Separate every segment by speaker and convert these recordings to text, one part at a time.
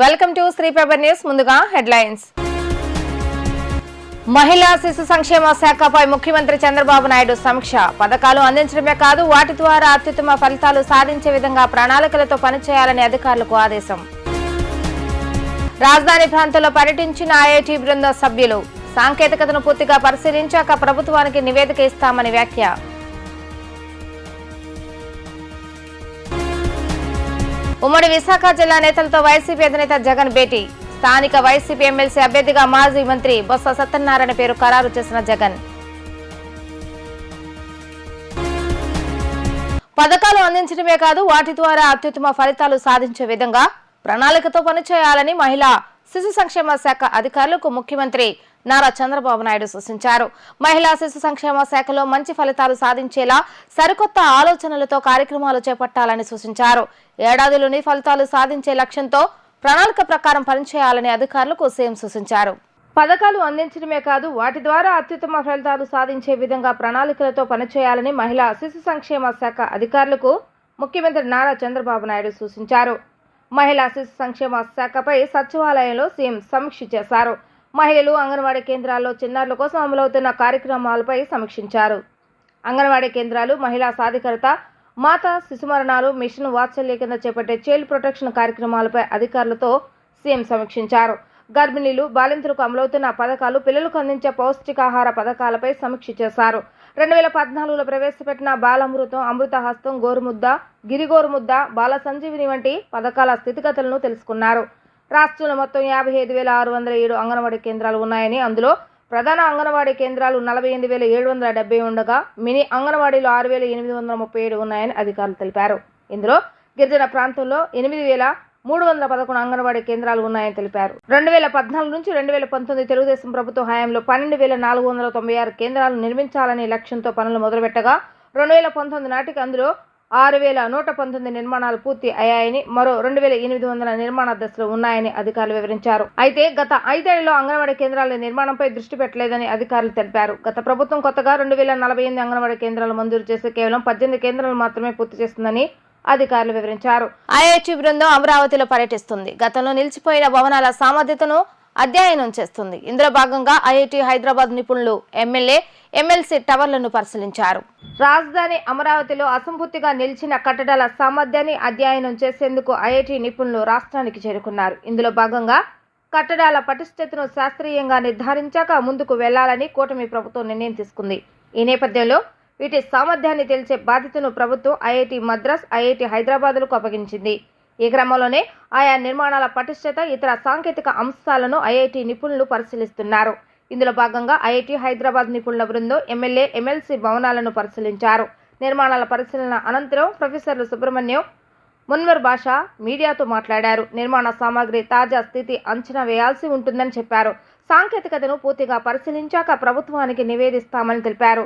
Speaker 1: Welcome to Sri paper news ముందుగా headlines. మహిళా శిశు సంక్షేమ శాఖపై ముఖ్యమంత్రి చంద్రబాబు నాయుడు సమీక్ష. పథకాలు అందించడమే కాదు వాటి ద్వారా అత్యుత్తమ ఫలితాలు సాధించే విధంగా ప్రణాళికలతో పనిచేయాలని అధికారులకు ఆదేశం. రాజధాని ప్రాంతంలో పర్యటించిన ఐఐటి బృందం సభ్యులు. సాంకేతికతను పూర్తిగా పరిశీలించాక ప్రభుత్వానికి నివేదిక ఇస్తామని వ్యాఖ్య. ఉమ్మడి విశాఖ జిల్లా నేతలతో వైసీపీ అధినేత జగన్ భేటీ. స్థానిక వైసీపీ ఎమ్మెల్సీ అభ్యర్థిగా మాజీ మంత్రి బొత్స సత్యనారాయణ పేరు ఖరారు చేసిన జగన్. పథకాలు అందించడమే కాదు వాటి ద్వారా అత్యుత్తమ ఫలితాలు సాధించే విధంగా ప్రణాళికతో పనిచేయాలని మహిళా శిశు సంక్షేమ శాఖ అధికారులకు ముఖ్యమంత్రి నారా చంద్రబాబు నాయుడు సూచించారు. మహిళా శిశు సంక్షేమ శాఖలో మంచి ఫలితాలు సాధించేలా సరికొత్త ఆలోచనలతో కార్యక్రమాలు చేపట్టాలని సూచించారు. ఏడాదిలోని ఫలితాలు సాధించే లక్ష్యంతో ప్రణాళిక ప్రకారం పనిచేయాలని అధికారులకు సీఎం సూచించారు. పథకాలు అందించడమే కాదు వాటి ద్వారా అత్యుత్తమ ఫలితాలు సాధించే విధంగా ప్రణాళికలతో పనిచేయాలని మహిళా శిశు సంక్షేమ శాఖ అధికారులకు ముఖ్యమంత్రి నారా చంద్రబాబు నాయుడు సూచించారు. మహిళా శిశు సంక్షేమ శాఖపై సచివాలయంలో సీఎం సమీక్ష చేశారు. మహిళలు అంగన్వాడీ కేంద్రాల్లో చిన్నారుల కోసం అమలవుతున్న కార్యక్రమాలపై సమీక్షించారు. అంగన్వాడీ కేంద్రాలు మహిళా సాధికారత మాతా శిశు మరణాలు మిషన్ వాత్సల్య కింద చేపట్టే చైల్డ్ ప్రొటెక్షన్ కార్యక్రమాలపై అధికారులతో సీఎం సమీక్షించారు. గర్భిణీలు బాలింతలకు అమలవుతున్న పథకాలు పిల్లలకు అందించే పౌష్టికాహార పథకాలపై సమీక్ష చేశారు. రెండు వేల పద్నాలుగులో ప్రవేశపెట్టిన బాలామృతం అమృతహస్తం గోరుముద్ద గిరిగోరుముద్ద బాల సంజీవిని వంటి పథకాల స్థితిగతులను తెలుసుకున్నారు. రాష్ట్రంలో మొత్తం యాభై ఐదు వేల ఆరు వందల ఏడు అంగన్వాడీ కేంద్రాలు ఉన్నాయని అందులో ప్రధాన అంగన్వాడీ కేంద్రాలు నలభై ఎనిమిది వేల ఏడు వందల డెబ్బై ఉండగా మినీ అంగన్వాడీలు ఆరు వేల ఎనిమిది వందల ముప్పై ఏడు ఉన్నాయని అధికారులు తెలిపారు. ఇందులో గిరిజన ప్రాంతంలో ఎనిమిది వేల మూడు వందల పదకొండు అంగన్వాడీ కేంద్రాలు ఉన్నాయని తెలిపారు. రెండు వేల పద్నాలుగు నుంచి రెండు వేల పంతొమ్మిది తెలుగుదేశం ప్రభుత్వ హయాంలో పన్నెండు వేల నాలుగు వందల తొంభై ఆరు కేంద్రాలు నిర్మించాలనే లక్ష్యంతో పనులు మొదలుపెట్టగా రెండు వేల పంతొమ్మిది నాటికి అందులో ఆరు వేల నూట పంతొమ్మిది నిర్మాణాలు పూర్తి అయ్యాయని మరో రెండు వేల ఎనిమిది వందల నిర్మాణ దశలో ఉన్నాయని అధికారులు వివరించారు. అయితే గత ఐదేళ్ళలో అంగన్వాడీ కేంద్రాల నిర్మాణంపై దృష్టి పెట్టలేదని అధికారులు తెలిపారు. గత ప్రభుత్వం కొత్తగా రెండు వేల నలభై ఎనిమిది అంగన్వాడీ కేంద్రాలు మంజూరు చేసి కేవలం పద్దెనిమిది కేంద్రాలు మాత్రమే పూర్తి చేస్తుందని అధికారులు వివరించారు. ఐఐటి బృందం అమరావతిలో పర్యటిస్తుంది. గతంలో నిలిచిపోయిన భవనాల సామర్థ్యతను అధ్యయనం చేస్తుంది. ఇందులో భాగంగా ఐఐటి హైదరాబాద్ నిపుణులు ఎమ్మెల్యే ఎమ్మెల్సీ టవర్లను పరిశీలించారు. రాజధాని అమరావతిలో అసంపూర్తిగా నిలిచిన కట్టడాల సామర్థ్యాన్ని అధ్యయనం చేసేందుకు ఐఐటి నిపుణులు రాష్ట్రానికి చేరుకున్నారు. ఇందులో భాగంగా కట్టడాల పటిష్టతను శాస్త్రీయంగా నిర్ధారించాక ముందుకు వెళ్ళాలని కూటమి ప్రభుత్వం నిర్ణయం తీసుకుంది. ఈ నేపథ్యంలో వీటి సామర్థ్యాన్ని తెలిసే బాధ్యతను ప్రభుత్వం ఐఐటి మద్రాస్ ఐఐటి హైదరాబాద్లకు అప్పగించింది. ఈ క్రమంలోనే ఆయా నిర్మాణాల పటిష్టత ఇతర సాంకేతిక అంశాలను ఐఐటి నిపుణులు పరిశీలిస్తున్నారు. ఇందులో భాగంగా ఐఐటి హైదరాబాద్ నిపుణుల బృందం ఎమ్మెల్యే ఎమ్మెల్సీ భవనాలను పరిశీలించారు. నిర్మాణాల పరిశీలన అనంతరం ప్రొఫెసర్లు సుబ్రహ్మణ్యం మున్వర్ భాష మీడియాతో మాట్లాడారు. నిర్మాణ సామాగ్రి తాజా స్థితి అంచనా వేయాల్సి ఉంటుందని చెప్పారు. సాంకేతికతను పూర్తిగా పరిశీలించాక ప్రభుత్వానికి నివేదిస్తామని తెలిపారు.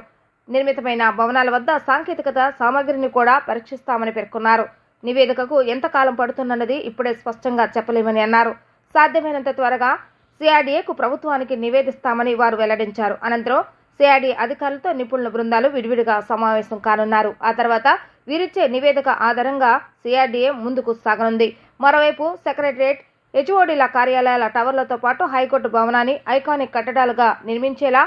Speaker 1: నిర్మితమైన భవనాల వద్ద సాంకేతికత సామాగ్రిని కూడా పరీక్షిస్తామని పేర్కొన్నారు. నివేదికకు ఎంత కాలం పడుతున్నది ఇప్పుడే స్పష్టంగా చెప్పలేమని అన్నారు. సాధ్యమైనంత త్వరగా సిఆర్డీఏకు ప్రభుత్వానికి నివేదిస్తామని వారు వెల్లడించారు. అనంతరం సిఆర్డీ అధికారులతో నిపుణుల బృందాలు విడివిడిగా సమావేశం కానున్నారు. ఆ తర్వాత వీరిచ్చే నివేదిక ఆధారంగా సిఆర్డీఏ ముందుకు సాగనుంది. మరోవైపు సెక్రటరియట్ హెచ్ఓడీల కార్యాలయాల టవర్లతో పాటు హైకోర్టు భవనాన్ని ఐకానిక్ కట్టడాలుగా నిర్మించేలా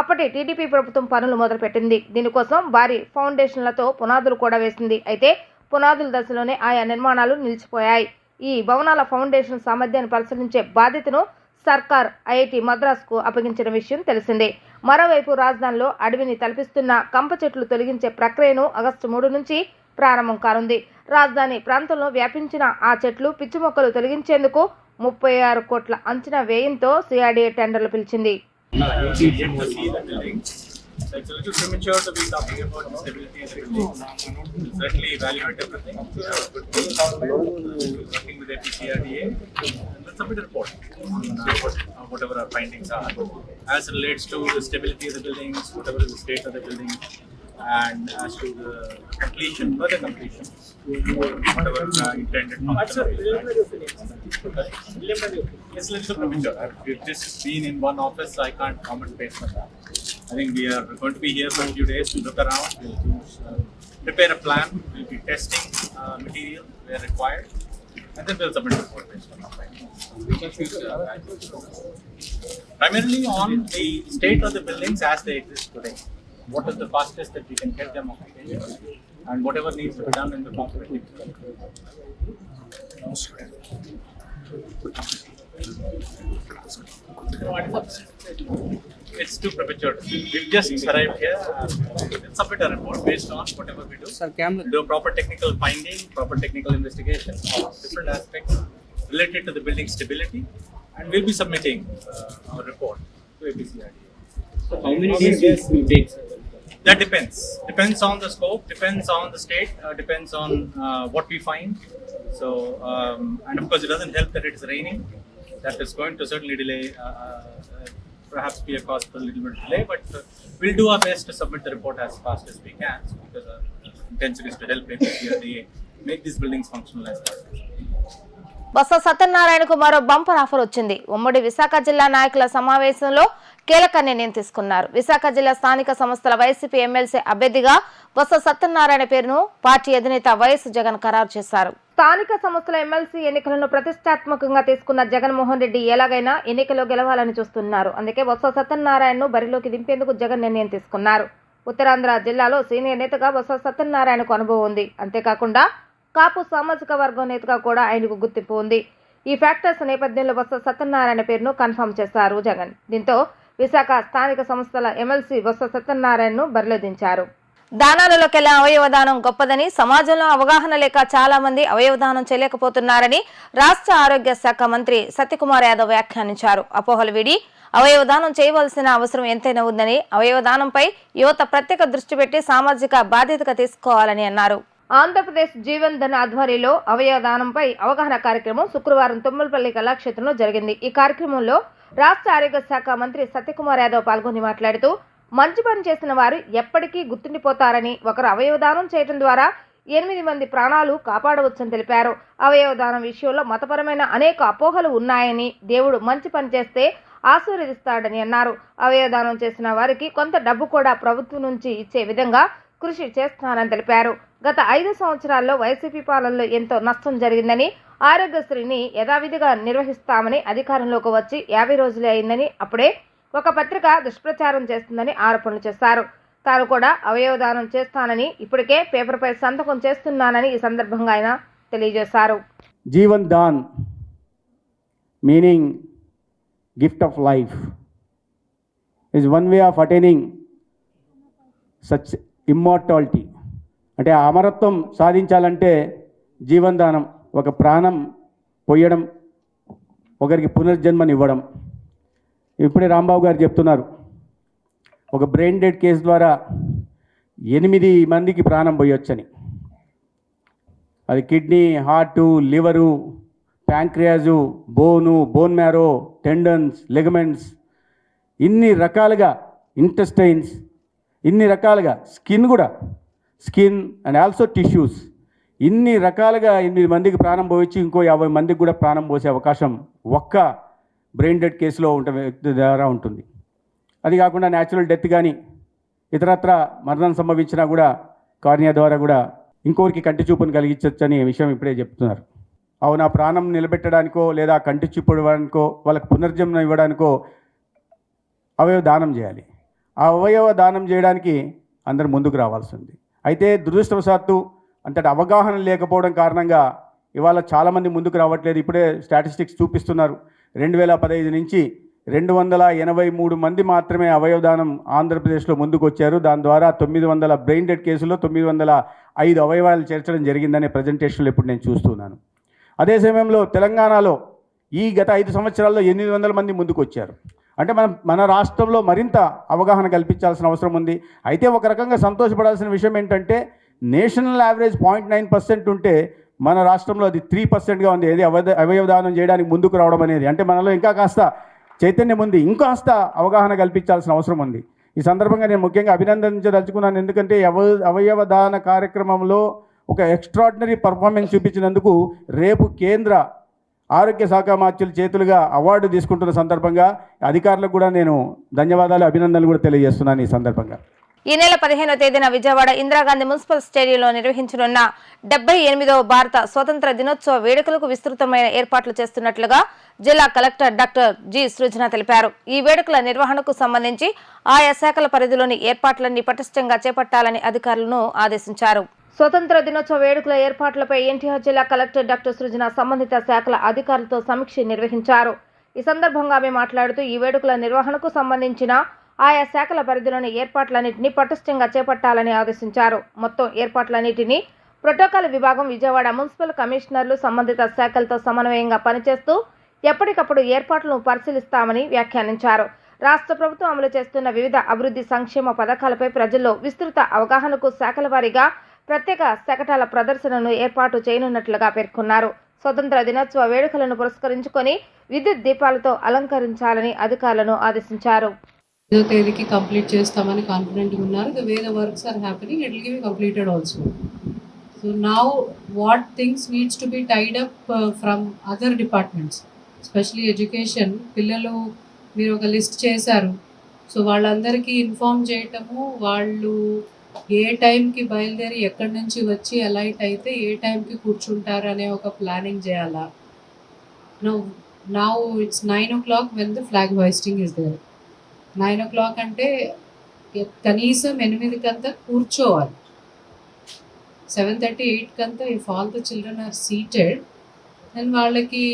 Speaker 1: అప్పటి టీడీపీ ప్రభుత్వం పనులు మొదలుపెట్టింది. దీనికోసం భారీ ఫౌండేషన్లతో పునాదులు కూడా వేసింది. అయితే పునాదుల దశలోనే ఆయా నిర్మాణాలు నిలిచిపోయాయి. ఈ భవనాల ఫౌండేషన్ సామర్థ్యాన్ని పరిశీలించే బాధ్యతను సర్కార్ ఐఐటి మద్రాస్కు అప్పగించిన విషయం తెలిసిందే. మరోవైపు రాజధానిలో అడవిని తలపిస్తున్న కంప చెట్లు తొలగించే ప్రక్రియను ఆగస్టు మూడు నుంచి ప్రారంభం కానుంది. రాజధాని ప్రాంతంలో వ్యాపించిన ఆ చెట్లు పిచ్చి మొక్కలు తొలగించేందుకు ముప్పై ఆరు కోట్ల అంచనా వ్యయంతో సిఆర్డీఏ టెండర్లు పిలిచింది.
Speaker 2: See the building. So it's a little premature to be talking about the stability of the building. Certainly evaluate everything. A good team. Working with APCRDA. And let's submit a report whatever our findings are. As it relates to the stability of the buildings, whatever is the state of the building, and as to the completion, further completion, whatever uh, intended. It's a little premature. We've just been in one office, so I can't comment based on that. I think we are going to be here for a few days to look around, we'll uh, prepare a plan, we'll be testing uh, material where required. And then we'll submit report based on findings. Primarily on the state of the buildings as they exist today. What is the fastest that we can get them occupied? And whatever needs to be done in the concrete. It's too premature. We've just arrived here. We'll submit a report based on whatever we do.
Speaker 3: Sir, camera.
Speaker 2: Do a proper technical finding, proper technical investigation of different aspects related to the building stability. And we'll be submitting uh, our report to APCRDA.
Speaker 3: How many days it take?
Speaker 2: That depends. Depends on the scope, depends on the state, uh, depends on uh, what we find. So, um, and of course, it doesn't help that it's raining. That is going to certainly delay, uh, uh, perhaps be a cause for a little bit of delay, but uh, we'll do our best to submit the report as fast as we can so because our intention is to help APCRDA make these buildings functional as possible.
Speaker 1: Botsa సత్యనారాయణకు మరో bumper offer వచ్చింది. ఉమ్మడి విశాఖ జిల్లా నాయకుల సమావేశంలో కీలక నిర్ణయం తీసుకున్నారు. విశాఖ జిల్లా స్థానిక సంస్థల వైసీపీ ఎమ్మెల్సీ అభ్యర్థిగా బొత్స సత్యనారాయణ పేరును పార్టీ అధినేత వైఎస్ జగన్ ఖరారు చేశారు. స్థానిక సంస్థల ఎమ్మెల్సీ ఎన్నికలను ప్రతిష్టాత్మకంగా తీసుకున్న జగన్మోహన్ రెడ్డి ఎలాగైనా ఎన్నికల్లో గెలవాలని చూస్తున్నారు. అందుకే బొత్స సత్యనారాయణను బరిలోకి దింపేందుకు జగన్ నిర్ణయం తీసుకున్నారు. ఉత్తరాంధ్ర జిల్లాలో సీనియర్ నేతగా బొత్స సత్యనారాయణకు అనుభవం ఉంది. అంతేకాకుండా కాపు సామాజిక వర్గం నేతగా కూడా ఆయనకు గుర్తింపు ఉంది. ఈ ఫ్యాక్టర్స్ నేపథ్యంలో బొత్స సత్యనారాయణ పేరును కన్ఫర్మ్ చేశారు జగన్. దీంతో విశాఖ స్థానిక సంస్థల ఎమ్మెల్సీ బొత్స సత్యనారాయణను బరిలోదించారు. దానాలలోకెల్లా అవయవదానం గొప్పదని సమాజంలో అవగాహన లేక చాలా మంది అవయవదానం చేయలేకపోతున్నారని రాష్ట్ర ఆరోగ్య శాఖ మంత్రి సత్యకుమార్ యాదవ్ వ్యాఖ్యానించారు. అపోహలు వీడి అవయవదానం చేయవలసిన అవసరం ఎంతైనా ఉందని అవయవదానంపై యువత ప్రత్యేక దృష్టి పెట్టి సామాజిక బాధ్యతగా తీసుకోవాలని అన్నారు. ఆంధ్రప్రదేశ్ జీవన్ ధన్ ఆధ్వర్యంలో అవయవదానంపై అవగాహన కార్యక్రమం శుక్రవారం తుమ్మలపల్లి కళాక్షేత్రంలో జరిగింది. ఈ కార్యక్రమంలో రాష్ట్ర ఆరోగ్య శాఖ మంత్రి సత్యకుమార్ యాదవ్ పాల్గొని మాట్లాడుతూ మంచి పని చేసిన వారు ఎప్పటికీ గుర్తుండిపోతారని ఒకరు అవయవదానం చేయడం ద్వారా ఎనిమిది మంది ప్రాణాలు కాపాడవచ్చని తెలిపారు. అవయవదానం విషయంలో మతపరమైన అనేక అపోహలు ఉన్నాయని దేవుడు మంచి పని చేస్తే ఆశీర్వదిస్తాడని అన్నారు. అవయవదానం చేసిన వారికి కొంత డబ్బు కూడా ప్రభుత్వం నుంచి ఇచ్చే విధంగా కృషి చేస్తున్నానని తెలిపారు. గత ఐదు సంవత్సరాల్లో వైసీపీ పాలనలో ఎంతో నష్టం జరిగిందని ఆరోగ్యశ్రీని యథావిధిగా నిర్వహిస్తామని అధికారంలోకి వచ్చి యాభై రోజులే అయిందని అప్పుడే ఒక పత్రిక దుష్ప్రచారం చేస్తుందని ఆరోపణలు చేశారు. తాను కూడా అవయవదానం చేస్తానని ఇప్పటికే పేపర్పై సంతకం చేస్తున్నానని ఈ సందర్భంగా ఆయన తెలియజేశారు.
Speaker 4: Jeevan Daan meaning gift of life is one way of attaining such immortality అంటే ఆ అమరత్వం సాధించాలంటే జీవన్ దానం ఒక ప్రాణం పొయ్యడం ఒకరికి పునర్జన్మనివ్వడం. ఇప్పుడే రాంబాబు గారు చెప్తున్నారు ఒక బ్రెయిన్ డెడ్ కేసు ద్వారా ఎనిమిది మందికి ప్రాణం పోయొచ్చని. అది కిడ్నీ హార్టు లివరు ప్యాంక్రియాజు బోను బోన్ మ్యారో టెండన్స్ లెగమెంట్స్ ఇన్ని రకాలుగా ఇంటెస్టైన్స్ ఇన్ని రకాలుగా స్కిన్ కూడా స్కిన్ అండ్ ఆల్సో టిష్యూస్. ఇన్ని రకాలుగా ఎనిమిది మందికి ప్రాణం పోయించి ఇంకో యాభై మందికి కూడా ప్రాణం పోసే అవకాశం ఒక్క బ్రెయిన్ డెడ్ కేసులో ఉంట వ్యక్తి ద్వారా ఉంటుంది. అది కాకుండా న్యాచురల్ డెత్ కానీ ఇతరత్ర మరణం సంభవించినా కూడా కార్నియా ద్వారా కూడా ఇంకోరికి కంటి చూపును కలిగించవచ్చు అనే విషయం ఇప్పుడే చెప్తున్నారు. అవును ఆ ప్రాణం నిలబెట్టడానికో లేదా కంటి చూపు ఇవ్వడానికో వాళ్ళకి పునర్జన్మ ఇవ్వడానికో అవయవ దానం చేయాలి. ఆ అవయవ దానం చేయడానికి అందరు ముందుకు రావాల్సి ఉంది. అయితే దురదృష్టవశాత్తు అంతటి అవగాహన లేకపోవడం కారణంగా ఇవాళ చాలామంది ముందుకు రావట్లేదు. ఇప్పుడే స్టాటిస్టిక్స్ చూపిస్తున్నారు. రెండు వేల పదహైదు నుంచి రెండు వందల ఎనభై మూడు మంది మాత్రమే అవయవదానం ఆంధ్రప్రదేశ్లో ముందుకు వచ్చారు దాని ద్వారా తొమ్మిది వందల బ్రెయిన్ డెడ్ కేసుల్లో తొమ్మిది వందల ఐదు అవయవాలు చేర్చడం జరిగిందనే ప్రజెంటేషన్లో ఇప్పుడు నేను చూస్తున్నాను. అదే సమయంలో తెలంగాణలో ఈ గత ఐదు సంవత్సరాల్లో ఎనిమిది వందల మంది ముందుకు వచ్చారు అంటే మనం మన రాష్ట్రంలో మరింత అవగాహన కల్పించాల్సిన అవసరం ఉంది. అయితే ఒక రకంగా సంతోషపడాల్సిన విషయం ఏంటంటే national average point nine percent ఉంటే మన రాష్ట్రంలో అది త్రీ పర్సెంట్గా ఉంది. ఏది అవయ అవయవదానం చేయడానికి ముందుకు రావడం అనేది. అంటే మనలో ఇంకా కాస్త చైతన్యం ఉంది. ఇంకాస్త అవగాహన కల్పించాల్సిన అవసరం ఉంది. ఈ సందర్భంగా నేను ముఖ్యంగా అభినందించదలుచుకున్నాను. ఎందుకంటే అవ అవయవదాన కార్యక్రమంలో ఒక ఎక్స్ట్రాడినరీ పర్ఫార్మెన్స్ చూపించినందుకు రేపు కేంద్ర ఆరోగ్య శాఖ మార్చుల చేతులుగా అవార్డు తీసుకుంటున్న సందర్భంగా అధికారులకు కూడా నేను ధన్యవాదాలు అభినందనలు కూడా తెలియజేస్తున్నాను ఈ సందర్భంగా.
Speaker 1: ఈ నెల పదిహేనో తేదీన విజయవాడ ఇందిరాగాంధీ మున్సిపల్ స్టేడియంలో నిర్వహించనున్న డెబ్బై ఎనిమిదవ భారత స్వతంత్ర దినోత్సవ వేడుకలకు విస్తృతమైన ఏర్పాట్లు చేస్తున్నట్లుగా జిల్లా కలెక్టర్ డాక్టర్ జి సృజన తెలిపారు. ఈ వేడుకల నిర్వహణకు సంబంధించి ఆయా శాఖల పరిధిలోని ఏర్పాట్లన్నీ పటిష్టంగా చేపట్టాలని అధికారులను ఆదేశించారు. స్వతంత్ర దినోత్సవ వేడుకల ఏర్పాట్లపై ఎన్టీఆర్ జిల్లా కలెక్టర్ డాక్టర్ సృజన సంబంధిత శాఖల అధికారులతో సమీక్ష నిర్వహించారు. ఈ సందర్భంగా ఆమె మాట్లాడుతూ ఈ వేడుకల నిర్వహణకు సంబంధించిన ఆయా శాఖల పరిధిలోని ఏర్పాట్లన్నింటినీ పటిష్టంగా చేపట్టాలని ఆదేశించారు. మొత్తం ఏర్పాట్లన్నింటినీ ప్రోటోకాల్ విభాగం విజయవాడ మున్సిపల్ కమిషనర్లు సంబంధిత శాఖలతో సమన్వయంగా పనిచేస్తూ ఎప్పటికప్పుడు ఏర్పాట్లను పరిశీలిస్తామని వ్యాఖ్యానించారు. రాష్ట్ర ప్రభుత్వం అమలు చేస్తున్న వివిధ అభివృద్ధి సంక్షేమ పథకాలపై ప్రజల్లో విస్తృత అవగాహనకు శాఖల వారీగా ప్రత్యేక శకటాల ప్రదర్శనను ఏర్పాటు చేయనున్నట్లుగా పేర్కొన్నారు. స్వతంత్ర దినోత్సవ వేడుకలను పురస్కరించుకొని విద్యుత్ దీపాలతో అలంకరించాలని అధికారులను ఆదేశించారు.
Speaker 5: ఐదో తేదీకి కంప్లీట్ చేస్తామని కాన్ఫిడెంట్ ఉన్నారు. The way the works are happening it will be completed also so now what things needs to be tied up from other departments especially education పిల్లలు మీరు ఒక లిస్ట్ చేశారు. సో వాళ్ళందరికీ ఇన్ఫామ్ చేయటము వాళ్ళు ఏ టైంకి బయలుదేరి ఎక్కడి నుంచి వచ్చి అలైట్ అయితే ఏ టైంకి కూర్చుంటారు అనే ఒక ప్లానింగ్ చేయాలా? నో నా it's nine o'clock when the flag hoisting is there nine o'clock అంటే కనీసం ఎనిమిదికంతా కూర్చోవాలి. సెవెన్ థర్టీ ఎయిట్ కంతా if all the children are seated then వాళ్ళకి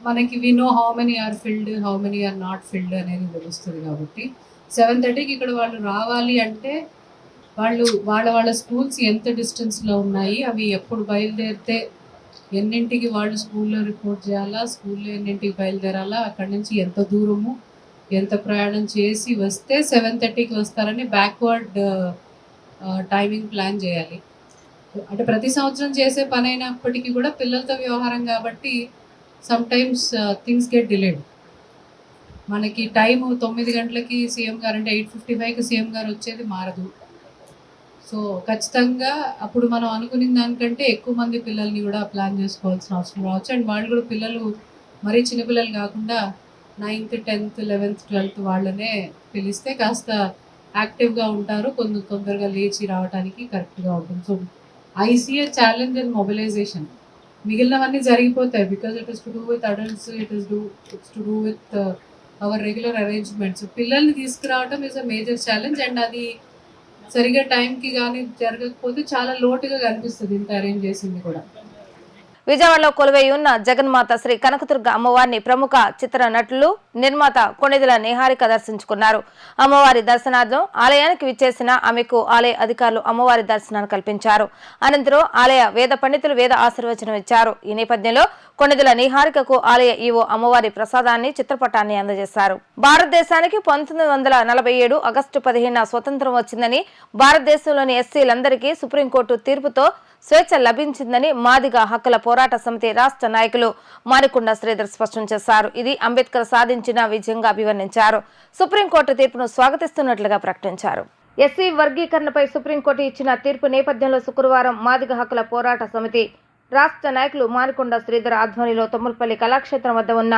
Speaker 5: మనకి we know how many are filled how many are not filled అనేది తెలుస్తుంది కాబట్టి సెవెన్ థర్టీకి ఇక్కడ వాళ్ళు రావాలి అంటే వాళ్ళు వాళ్ళ వాళ్ళ స్కూల్స్ ఎంత డిస్టెన్స్లో ఉన్నాయి అవి ఎప్పుడు బయలుదేరితే ఎన్నింటికి వాళ్ళు స్కూల్లో రిపోర్ట్ చేయాలా స్కూల్లో ఎన్నింటికి బయలుదేరాలా అక్కడి నుంచి ఎంత దూరము ఎంత ప్రయాణం చేసి వస్తే సెవెన్ థర్టీకి వస్తారని బ్యాక్వర్డ్ టైమింగ్ ప్లాన్ చేయాలి. అంటే ప్రతి సంవత్సరం చేసే పని అయినప్పటికీ కూడా పిల్లలతో వ్యవహారం కాబట్టి sometimes things get delayed. మనకి టైం తొమ్మిది గంటలకి సీఎం గారు అంటే ఎయిట్ ఫిఫ్టీ ఫైవ్కి సీఎం గారు వచ్చేది మారదు. సో ఖచ్చితంగా అప్పుడు మనం అనుకున్న దానికంటే ఎక్కువ మంది పిల్లల్ని కూడా ప్లాన్ చేసుకోవాల్సిన అవసరం రావచ్చు. అండ్ వాళ్ళు కూడా పిల్లలు మరీ చిన్నపిల్లలు కాకుండా నైన్త్ టెన్త్ లెవెన్త్ ట్వెల్త్ వాళ్ళనే పిలిస్తే కాస్త యాక్టివ్గా ఉంటారు. కొంత తొందరగా లేచి రావడానికి కరెక్ట్గా ఉంటుంది. So ICA challenge and mobilization. మిగిలినవన్నీ జరిగిపోతాయి. Because it is to do with adults it is do it's to do with our regular arrangements పిల్లల్ని తీసుకురావడం is a major challenge and అది సరిగా టైంకి కానీ జరగకపోతే చాలా లోటుగా కనిపిస్తుంది ఇంత అరేంజ్ చేసింది కూడా.
Speaker 1: విజయవాడలో కొలువై ఉన్న జగన్మాత శ్రీ కనకదుర్గ అమ్మవారిని ప్రముఖ చిత్ర నటులు నిర్మాత కొణిదెల నిహారిక దర్శించుకున్నారు. అమ్మవారి దర్శనార్థం ఆలయానికి విచ్చేసిన ఆమెకు ఆలయ అధికారులు అమ్మవారి దర్శనాన్ని కల్పించారు. అనంతరం ఆలయ వేద పండితులు వేద ఆశీర్వచనం ఇచ్చారు. ఈ నేపథ్యంలో కొణిదెల నిహారికకు ఆలయ ఈవో అమ్మవారి ప్రసాదాన్ని చిత్రపటాన్ని అందజేశారు. భారతదేశానికి పంతొమ్మిది వందల నలభై ఏడు ఆగస్టు పదిహేన స్వతంత్రం వచ్చిందని భారతదేశంలోని ఎస్సీలందరికీ సుప్రీంకోర్టు తీర్పుతో స్వేచ్ఛ లభించిందని మాదిగ హక్కుల పోరాట సమితి రాష్ట్ర నాయకులు మారికొండ శ్రీధర్ స్పష్టం చేశారు. ఇది అంబేద్కర్ సాధించిన విజయంగా అభివర్ణించారు. సుప్రీంకోర్టు తీర్పును స్వాగతిస్తున్నట్లుగా ప్రకటించారు. ఎస్సీ వర్గీకరణపై సుప్రీంకోర్టు ఇచ్చిన తీర్పు నేపథ్యంలో శుక్రవారం మాదిగ హక్కుల పోరాట సమితి రాష్ట్ర నాయకులు మారికొండ శ్రీధర్ ఆధ్వర్యంలో తొమ్మలపల్లి కళాక్షేత్రం వద్ద ఉన్న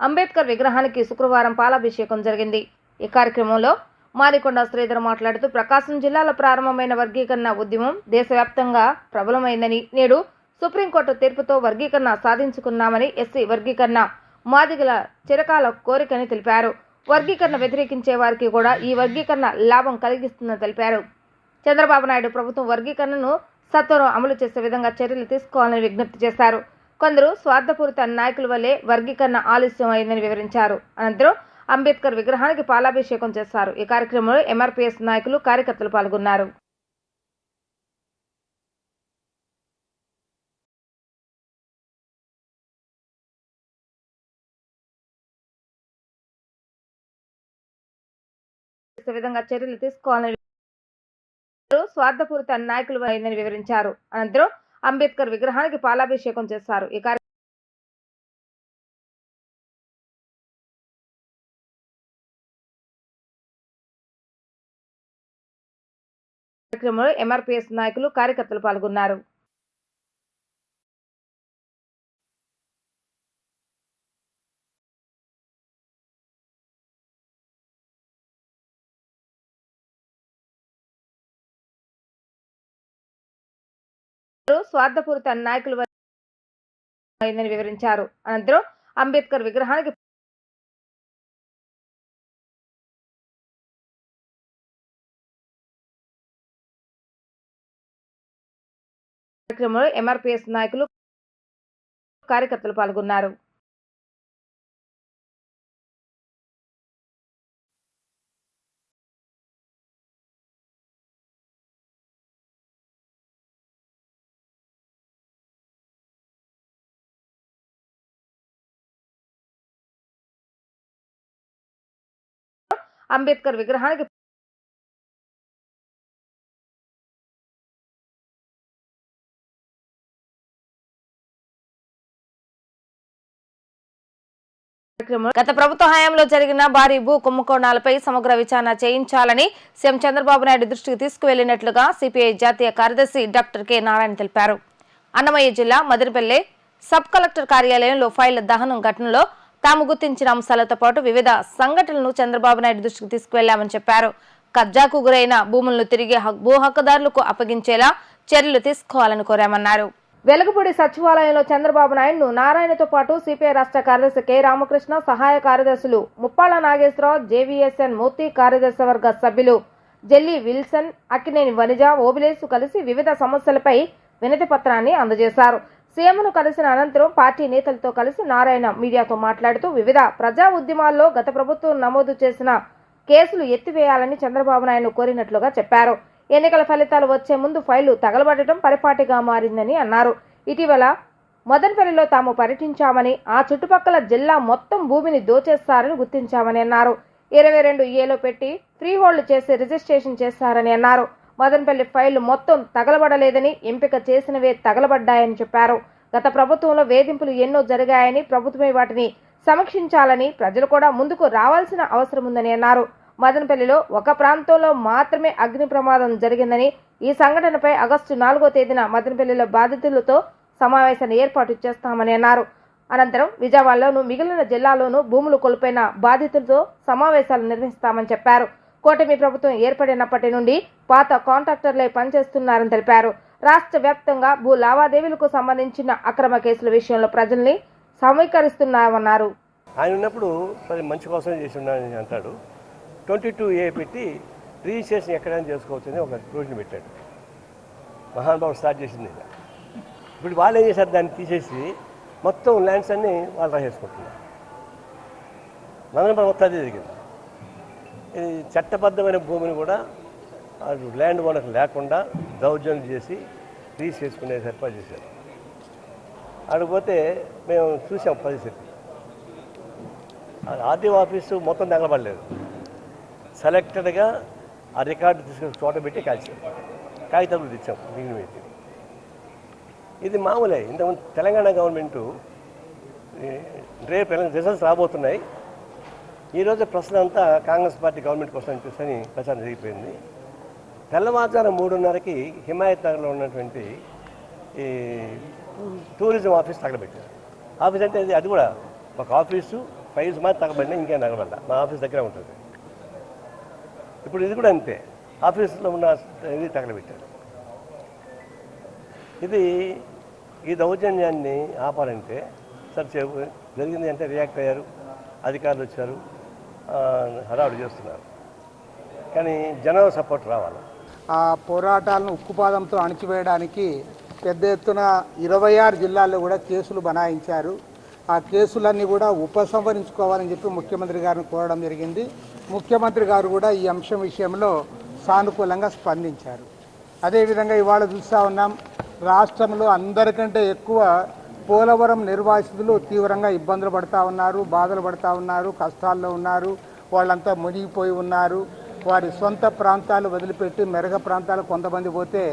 Speaker 1: అంబేద్కర్ విగ్రహానికి శుక్రవారం పాలాభిషేకం జరిగింది. ఈ కార్యక్రమంలో మారికొండ శ్రీధర్ మాట్లాడుతూ ప్రకాశం జిల్లాలో ప్రారంభమైన వర్గీకరణ ఉద్యమం దేశవ్యాప్తంగా ప్రబలమైందని నేడు సుప్రీంకోర్టు తీర్పుతో వర్గీకరణ సాధించుకున్నామని ఎస్సీ వర్గీకరణ మాదిగల చిరకాల కోరికని తెలిపారు. వర్గీకరణ వ్యతిరేకించే వారికి కూడా ఈ వర్గీకరణ లాభం కలిగిస్తుందని తెలిపారు. చంద్రబాబు నాయుడు ప్రభుత్వం వర్గీకరణను సత్వరం అమలు చేసే విధంగా చర్యలు తీసుకోవాలని విజ్ఞప్తి చేశారు. కొందరు స్వార్థపూరిత నాయకుల వల్లే వర్గీకరణ ఆలస్యం అయిందని వివరించారు. అనంతరం అంబేద్కర్ విగ్రహానికి పాలాభిషేకం చేశారు ఈ కార్యక్రమంలో ఎంఆర్పీఎస్ నాయకులు కార్యకర్తలు పాల్గొన్నారు. విధంగా చర్యలు తీసుకోవాలని స్వార్థపూరిత నాయకులు అయిందని వివరించారు. అనంతరం అంబేద్కర్ విగ్రహానికి పాలాభిషేకం చేశారు ఈ కార్యక్రమంలో ఎంఆర్పీఎస్ నాయకులు కార్యకర్తలు పాల్గొన్నారు. స్వార్థపూరిత నాయకులు వివరించారు. అనంతరం అంబేద్కర్ విగ్రహానికి కార్యక్రమంలో ఎంఆర్పిఎస్ నాయకులు కార్యకర్తలు పాల్గొన్నారు. అంబేద్కర్ విగ్రహానికి గత ప్రభుత్వ హయాంలో జరిగిన భారీ భూ కుంభకోణాలపై సమగ్ర విచారణ చేయించాలని సీఎం చంద్రబాబు నాయుడు దృష్టికి తీసుకువెళ్ళినట్లుగా సిపిఐ జాతీయ కార్యదర్శి డాక్టర్ కె నారాయణ తెలిపారు. అన్నమయ్య జిల్లా మదిరిపల్లె సబ్ కలెక్టర్ కార్యాలయంలో ఫైళ్ళ దహనం ఘటనలో తాము గుర్తించిన అంశాలతో పాటు వివిధ సంఘటనలను చంద్రబాబు నాయుడు దృష్టికి తీసుకువెళ్ళామని చెప్పారు. కబ్జాకు గురైన భూములను తిరిగి భూ హక్కుదారులకు అప్పగించేలా చర్యలు తీసుకోవాలని కోరామన్నారు. వెలగపూడి సచివాలయంలో చంద్రబాబు నాయుడును నారాయణతో పాటు సిపిఐ రాష్ట్ర కార్యదర్శి కె రామకృష్ణ సహాయ కార్యదర్శులు ముప్పాళ్ళ నాగేశ్వరరావు జేవీఎస్ఎన్ మూర్తి కార్యదర్శి వర్గ సభ్యులు జెల్లి విల్సన్ అక్కినేని వనిజ ఓబిలేసు కలిసి వివిధ సమస్యలపై వినతి పత్రాన్ని అందజేశారు. సీఎంను కలిసిన అనంతరం పార్టీ నేతలతో కలిసి నారాయణ మీడియాతో మాట్లాడుతూ వివిధ ప్రజా ఉద్యమాల్లో గత ప్రభుత్వం నమోదు చేసిన కేసులు ఎత్తివేయాలని చంద్రబాబు నాయుడు కోరినట్లుగా చెప్పారు. ఎన్నికల ఫలితాలు వచ్చే ముందు ఫైళ్ళు తగలబడటం పరిపాటిగా మారిందని అన్నారు. ఇటీవల మదనపల్లిలో తాము పర్యటించామని ఆ చుట్టుపక్కల జిల్లా మొత్తం భూమిని దోచేస్తారని గుర్తించామని అన్నారు. ఇరవై రెండు ఏలో పెట్టి ఫ్రీహోల్డ్ చేసి రిజిస్ట్రేషన్ చేస్తారని అన్నారు. మదనపల్లి ఫైళ్ళు మొత్తం తగలబడలేదని ఎంపిక చేసినవే తగలబడ్డాయని చెప్పారు. గత ప్రభుత్వంలో వేధింపులు ఎన్నో జరిగాయని ప్రభుత్వమే వాటిని సమీక్షించాలని ప్రజలు కూడా ముందుకు రావాల్సిన అవసరం ఉందని అన్నారు. మదనపల్లిలో ఒక ప్రాంతంలో మాత్రమే అగ్ని ప్రమాదం జరిగిందని ఈ సంఘటనపై ఆగస్టు నాలుగో తేదీన మదనపల్లిలో బాధితులతో సమావేశాన్ని ఏర్పాటు చేస్తామని అన్నారు. అనంతరం విజయవాడలోను మిగిలిన జిల్లాలోనూ భూములు కోల్పోయిన బాధితులతో సమావేశాలు నిర్వహిస్తామని చెప్పారు. కూటమి ప్రభుత్వం ఏర్పడినప్పటి నుండి పాత కాంట్రాక్టర్లే పనిచేస్తున్నారని తెలిపారు. రాష్ట్ర వ్యాప్తంగా భూ లావాదేవీలకు సంబంధించిన అక్రమ కేసుల విషయంలో ప్రజల్ని సమీకరిస్తున్నామన్నారు.
Speaker 6: ఆయన ఉన్నప్పుడు మంచి కోసం చేసి ఉన్నానని అంటాడు. ట్వంటీ టూ ఏ పెట్టి రిజిస్ట్రేషన్ ఎక్కడైనా చేసుకోవచ్చు అని ఒక ప్రొవిజన్ పెట్టాడు. మహానుభావుడు స్టార్ట్ చేసింది ఇప్పుడు వాళ్ళు ఏం చేశారు? దాన్ని తీసేసి మొత్తం ల్యాండ్స్ అన్నీ వాళ్ళు రాసేసుకుంటున్నారు. మదనపల్లి మొత్తం అదే జరిగింది. ఇది చట్టబద్ధమైన భూమిని కూడా ల్యాండ్ ఓనర్ లేకుండా దౌర్జన్యం చేసి లీజ్ చేసుకునే ఏర్పాటు చేశారు. అడిగిపోతే మేము చూసాం పరిస్థితి. ఆర్టీఓ ఆఫీసు మొత్తం తగలబడలేదు. సెలెక్టెడ్గా ఆ రికార్డు తీసుకుని చోట పెట్టి కాల్చాం. కాగితాలు తెచ్చాం దీని మీద ఇది మామూలే. ఇంతకుముందు తెలంగాణ గవర్నమెంటు రేపు రిజల్ట్స్ రాబోతున్నాయి. ఈరోజు ప్రశ్న అంతా కాంగ్రెస్ పార్టీ గవర్నమెంట్ కోసం అనిపిస్తని ప్రచారం జరిగిపోయింది. తెల్లవారుజాము మూడున్నరకి హిమాయత్ నగర్లో ఉన్నటువంటి ఈ టూరిజం ఆఫీస్ తగలబెట్టారు. ఆఫీస్ అంటే అది- అది కూడా ఒక ఆఫీసు ఫైల్స్ మాత్రం తగబడినా ఇంకేం తగలబడ్డా మా ఆఫీస్ దగ్గర ఉంటుంది. ఇప్పుడు ఇది కూడా అంతే. ఆఫీసులో ఉన్న ఇది తగలబెట్టారు. ఇది ఈ దౌర్జన్యాన్ని ఆపాలంటే సార్ చెప్పు జరిగింది అంటే రియాక్ట్ అయ్యారు అధికారులు వచ్చారు హడావుడు చేస్తున్నారు. కానీ జనం సపోర్ట్ రావాలి.
Speaker 7: ఆ పోరాటాలను ఉక్కుపాదంతో అణిచివేయడానికి పెద్ద ఎత్తున ఇరవై ఆరు జిల్లాల్లో కూడా కేసులు బనాయించారు. ఆ కేసులన్నీ కూడా ఉపసంహరించుకోవాలని చెప్పి ముఖ్యమంత్రి గారిని కోరడం జరిగింది. ముఖ్యమంత్రి గారు కూడా ఈ అంశం విషయంలో సానుకూలంగా స్పందించారు. అదేవిధంగా ఇవాళ చూస్తూ ఉన్నాం రాష్ట్రంలో అందరికంటే ఎక్కువ పోలవరం నిర్వాసితులు తీవ్రంగా ఇబ్బందులు పడుతూ ఉన్నారు బాధలు పడుతూ ఉన్నారు కష్టాల్లో ఉన్నారు వాళ్ళంతా మునిగిపోయి ఉన్నారు. వారి సొంత ప్రాంతాలు వదిలిపెట్టి మెరగ ప్రాంతాలు కొంతమంది పోతే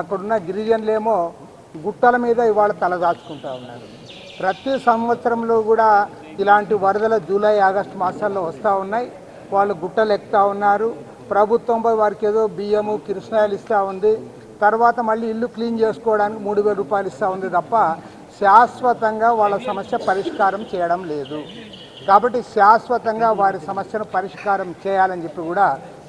Speaker 7: అక్కడున్న గిరిజనులేమో గుట్టల మీద ఇవాళ తలదాచుకుంటా ఉన్నారు. ప్రతి సంవత్సరంలో కూడా ఇలాంటి వరదలు జూలై ఆగస్టు మాసాల్లో వస్తూ ఉన్నాయి. వాళ్ళు గుట్టలు ఎక్కుతా ఉన్నారు ప్రభుత్వంపై వారికి ఏదో బియ్యము కిరసనాయలు ఇస్తూ ఉంది. తర్వాత మళ్ళీ ఇల్లు క్లీన్ చేసుకోవడానికి మూడు వేల రూపాయలు ఇస్తూ ఉంది తప్ప శాశ్వతంగా వాళ్ళ సమస్య పరిష్కారం చేయడం లేదు. కాబట్టి శాశ్వతంగా వారి సమస్యను పరిష్కారం చేయాలని చెప్పి కూడా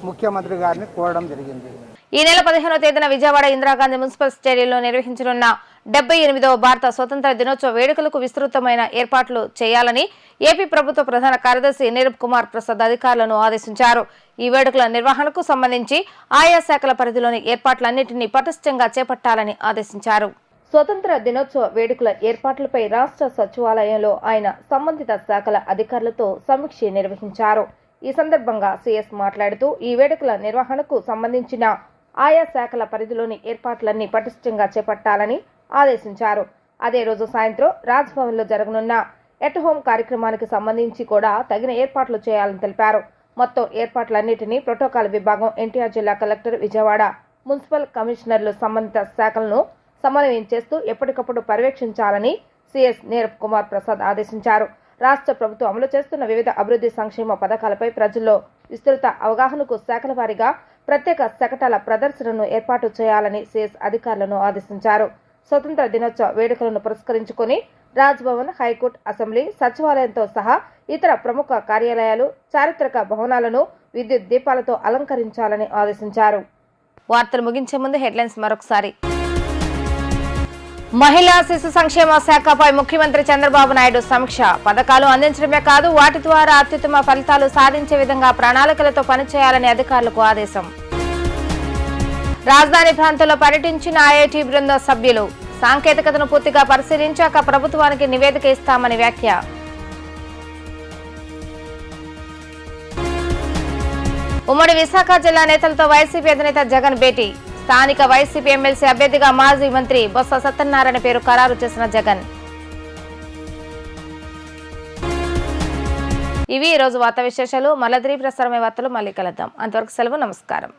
Speaker 7: ముఖ్యమంత్రి గారిని కోరడం జరిగింది.
Speaker 1: ఈ నెల పదిహేనో తేదీన విజయవాడ ఇందిరాగాంధీ మున్సిపల్ స్టేడియంలో నిర్వహించనున్న డెబ్బై ఎనిమిదవ భారత స్వతంత్ర దినోత్సవ వేడుకలకు విస్తృతమైన ఏర్పాట్లు చేయాలని ఏపీ ప్రభుత్వ ప్రధాన కార్యదర్శి నీరబ్ కుమార్ ప్రసాద్ అధికారులను ఆదేశించారు. ఈ వేడుకల నిర్వహణకు సంబంధించి ఆయా శాఖల పరిధిలోని ఏర్పాట్లన్నింటినీ పటిష్టంగా చేపట్టాలని ఆదేశించారు. స్వతంత్ర దినోత్సవ వేడుకల ఏర్పాట్లపై రాష్ట్ర సచివాలయంలో ఆయన సంబంధిత శాఖల అధికారులతో సమీక్ష నిర్వహించారు. ఈ సందర్భంగా సీఎస్ మాట్లాడుతూ ఈ వేడుకల నిర్వహణకు సంబంధించిన ఆయా శాఖల పరిధిలోని ఏర్పాట్లన్నీ పటిష్టంగా చేపట్టాలని ఆదేశించారు. అదే రోజు సాయంత్రం రాజ్భవన్లో జరగనున్న ఎట్ హోమ్ కార్యక్రమానికి సంబంధించి కూడా తగిన ఏర్పాట్లు చేయాలని తెలిపారు. మొత్తం ఏర్పాట్లన్నింటినీ ప్రోటోకాల్ విభాగం ఎన్టీఆర్ జిల్లా కలెక్టర్ విజయవాడ మున్సిపల్ కమిషనర్లు సంబంధిత శాఖలను సమన్వయం చేస్తూ ఎప్పటికప్పుడు పర్యవేక్షించాలని సీఎస్ నీరబ్ కుమార్ ప్రసాద్ ఆదేశించారు. రాష్ట్ర ప్రభుత్వం అమలు చేస్తున్న వివిధ అభివృద్ధి సంక్షేమ పథకాలపై ప్రజల్లో విస్తృత అవగాహనకు శాఖల వారీగా ప్రత్యేక శకటాల ప్రదర్శనను ఏర్పాటు చేయాలని సీఎస్ అధికారులను ఆదేశించారు. స్వతంత్ర దినోత్సవ వేడుకలను పురస్కరించుకుని రాజ్భవన్ హైకోర్టు అసెంబ్లీ సచివాలయంతో సహా ఇతర ప్రముఖ కార్యాలయాలు చారిత్రక భవనాలను విద్యుత్ దీపాలతో అలంకరించాలని ఆదేశించారు. వార్తలు ముగించే ముందు హెడ్లైన్స్ మరొకసారి. మహిళా శిశు సంక్షేమ శాఖపై ముఖ్యమంత్రి చంద్రబాబు నాయుడు సమీక్ష. పథకాలు అందించడమే కాదు వాటి ద్వారా అత్యుత్తమ ఫలితాలు సాధించే విధంగా ప్రణాళికలతో పనిచేయాలని అధికారులకు ఆదేశం. రాజధాని ప్రాంతంలో పర్యటించిన ఐఐటి బృంద సభ్యులు సాంకేతికతను పూర్తిగా పరిశీలించాక ప్రభుత్వానికి నివేదిక ఇస్తామని వ్యాఖ్య. ఉమ్మడి విశాఖ జిల్లా నేతలతో వైసీపీ అధినేత జగన్ భేటీ. స్థానిక వైసీపీ ఎమ్మెల్సీ అభ్యర్థిగా మాజీ మంత్రి బొత్స సత్యనారాయణ పేరు ఖరారు చేసిన జగన్. ఇవి ఈరోజు రోజు వార్తా విశేషాలు. మళ్ళీ ప్రసారమే వార్తలు మళ్ళీ కలుద్దాం. అంతవరకు సెలవు నమస్కారం.